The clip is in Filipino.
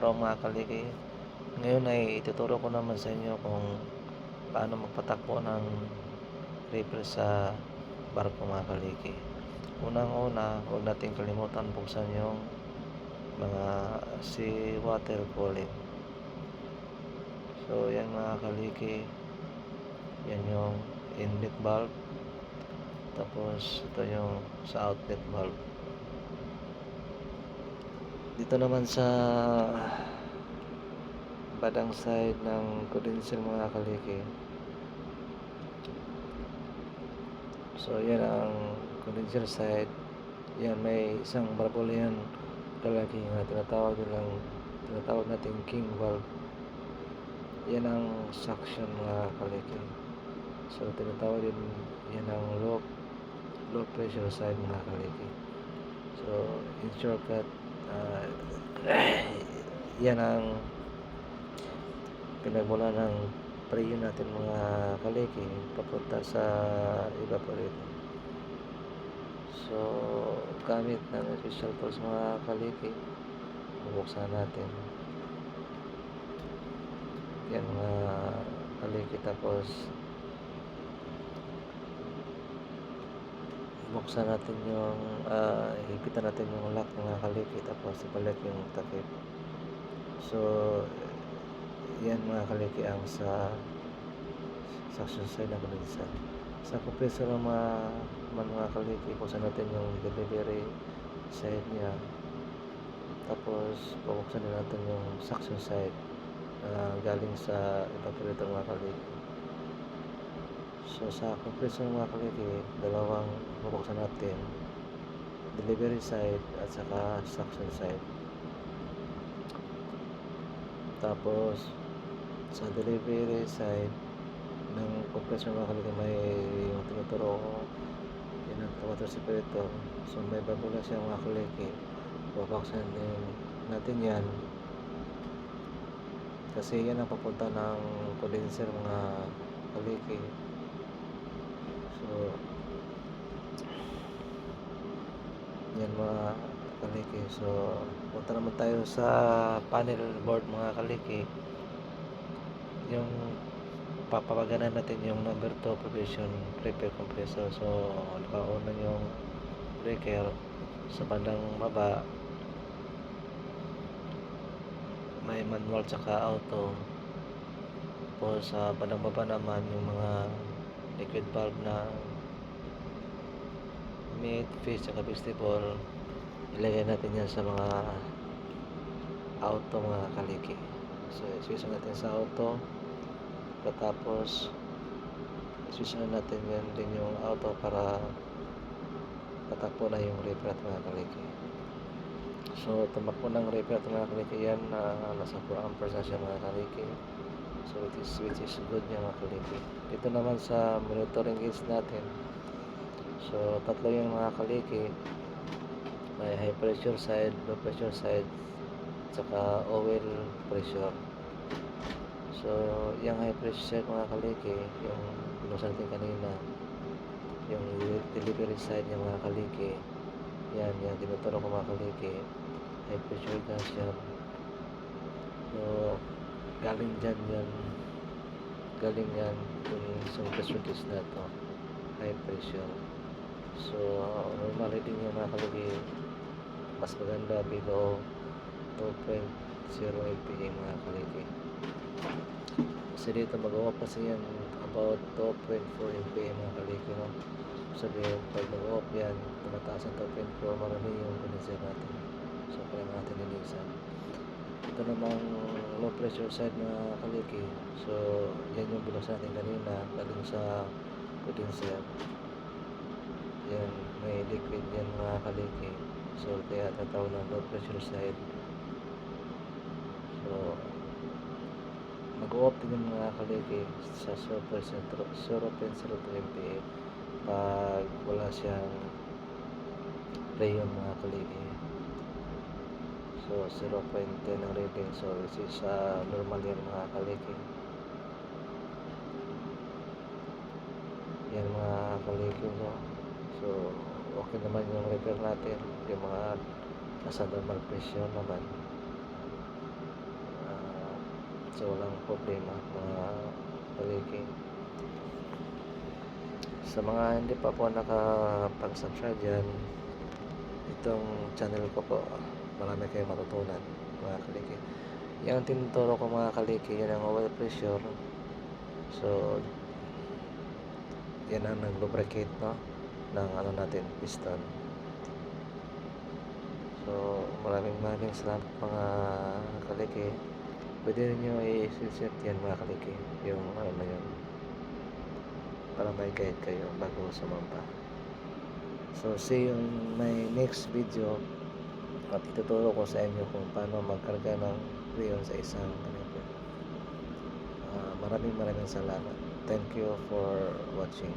araw mga kaliki. Ngayon ay ituturo ko naman sa inyo kung paano magpatakbo ng refill sa barko mga kaliki. Unang-una, huwag natin kalimutan buksan yung mga sea water cooling. So yan mga kaliki, yan yung inlet valve. Tapos ito yung sa outlet valve. Dito naman sa badang side ng condenser mga kaliki. So yan ang condenser side. Yan may isang barbol yan lalaki na tinatawag nilang tinatawag natin king valve. Yan ang suction mga kaliki. So tinatawag din yan ang low low pressure side mga kaliki. So in shortcut uh, yan ang pinagmula ng prayo natin mga kaliki papunta sa evaporator. So, gamit ng official tools mga kaliki, bubuksan natin. Yan mga kaliki tapos buksan natin yung uh, hipitan natin yung lock mga kaliki tapos ibalik yung takip. So, yan mga kaliki ang sa suction side na condenser. Sa compressor mga man mga kaliki, buksan natin yung delivery side niya. Tapos, bubuksan din natin yung suction side na galing sa evaporator mga kaliki. So, sa compressor mga kaliki, dalawang bubuksan natin. Delivery side at saka suction side. Tapos, sa delivery side ng compressor mga kaliki, may yung tinuturo ko yan ang water separator. So, may babula siya mga kaliki. Babuksan din natin yan. Kasi yan ang papunta ng condenser mga kaliki. Yan mga kaliki. So, punta naman tayo sa panel board mga kaliki. Yung papapaganan natin yung number 2 provision repair compressor. So, nakauna yung breaker sa bandang baba. May manual tsaka auto. Tapos sa bandang baba naman yung mga liquid valve na mid, fish, tsaka vestibule ilagay natin yan sa mga auto mga kaliki. So switch natin sa auto. Pagkatapos switch na natin yan din yung auto para patakbo na yung refer at mga kaliki. So tumakbo ng refer at mga kaliki yan na nasa 4 amperes na siya mga kaliki so it is, which is good niya mga kaliki dito naman sa monitoring gauge natin. So tatlo yung mga kaliki may high pressure side low pressure side tsaka oil pressure. So yung high pressure mga kaliki yung binuksan natin kanina yung delivery side yung mga kaliki yan yan tinuturo ko mga kaliki high pressure gas yan. So galing dyan yan. Galing yan yung isang gas na to. High pressure. So normally din yung mga kaliki mas maganda below 2.0 LPM mga kaliki kasi dito mag-off kasi yan about 2.4 LPM mga kaliki no? sabi pag mag-off yan tumataas ang 2.4 marami yung condenser natin. So kaya natin nilisan ito namang low pressure side mga kaliki. So yan yung binuksan natin kanina galing sa condenser yan may liquid yan mga kaliki. So kaya tatawag ng low pressure side. So mag-off din yung mga kaliki sa 0.02 MPa pag wala siyang rayon mga kaliki so 0.10 ang reading so which is uh, normal yan mga kaliki yan mga kaliki no? so okay naman yung repair natin yung mga nasa normal pressure naman So walang problema mga kaliki. Sa mga hindi pa po nakapag-subscribe dyan, itong channel ko po, marami kayong matutunan mga kaliki. Yan ang tinuturo ko mga kaliki, yan ang oil pressure. So, yan ang nag-lubricate no, ng ano natin, piston. So, maraming maraming salamat mga kaliki. Pwede nyo i-set yan mga kaliki, yung ano na yun. Para may guide kayo bago sumampa. So, see you in my next video. At ituturo ko sa inyo kung paano magkarga ng rayon sa isang ganito. Ah, maraming maraming salamat. Thank you for watching.